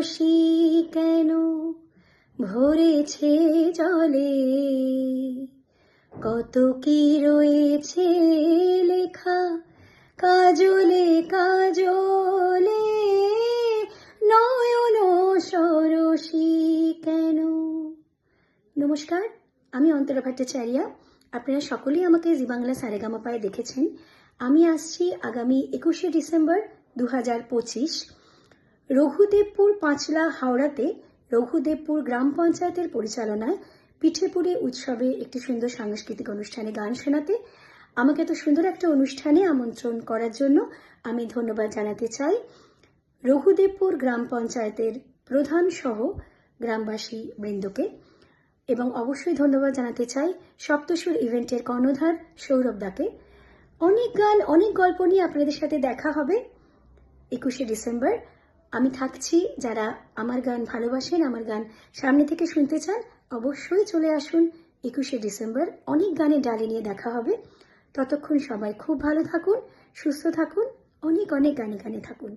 সরসী কেন? ভরেছে জলে। কত কি রয়েছে লেখা? কাজলে কাজলে। নয়ন সরসী কেন? নমস্কার, আমি অন্তরা ভট্টাচার্যা। আপনারা সকলেই আমাকে জি বাংলা সারেগামাপায় দেখেছেন। আমি আসছি আগামী একুশে ডিসেম্বর দু হাজার পঁচিশ। রঘুদেবপুর পাঁচলা হাওড়াতে রঘুদেবপুর গ্রাম পঞ্চায়েতের পরিচালনায় পিঠেপুরে উৎসবে একটি সুন্দর সাংস্কৃতিক অনুষ্ঠানে গান শোনাতে আমাকে এত সুন্দর একটা অনুষ্ঠানে আমন্ত্রণ করার জন্য আমি ধন্যবাদ জানাতে চাই। রঘুদেবপুর গ্রাম পঞ্চায়েতের প্রধান সহ গ্রামবাসী বৃন্দকে এবং অবশ্যই ধন্যবাদ জানাতে চাই সপ্তসুর ইভেন্টের কর্ণধার সৌরভ দাকে। অনেক গান, অনেক গল্প নিয়ে আপনাদের সাথে দেখা হবে একুশে ডিসেম্বর। আমি থাকছি, যারা আমার গান ভালোবাসেন, আমার গান সামনে থেকে শুনতে চান, অবশ্যই চলে আসুন। একুশে ডিসেম্বর অনেক গানে ডালি নিয়ে দেখা হবে। ততক্ষণ সবাই খুব ভালো থাকুন, সুস্থ থাকুন, অনেক অনেক গানে গানে থাকুন।